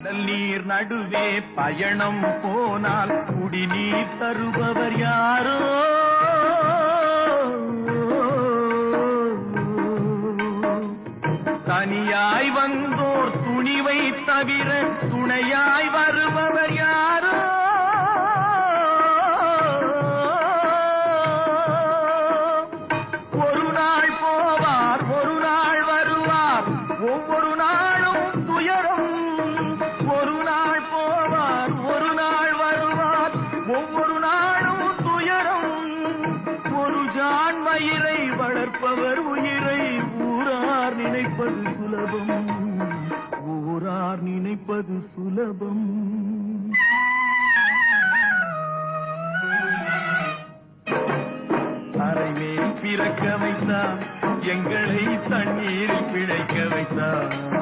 நீர் நடுவே பயணம் போனால் குடிநீர் தருபவர் யாரோ? தனியாய் வந்தோர் துணிவை தவிர துணையாய் வருபவர் யாரோ? ஒரு நாள் போவார் ஒரு நாள் வருவார். ஒவ்வொரு ஒவ்வொரு நாளும் துயரம். ஒரு ஜான் மயிரை வளர்ப்பவர் உயிரை ஊரார் நினைப்பது சுலபம். ஊரார் நினைப்பது சுலபம். அறைமேல் பிறக்க வைத்தான் எங்களை தண்ணீரில் பிழைக்க வைத்தான்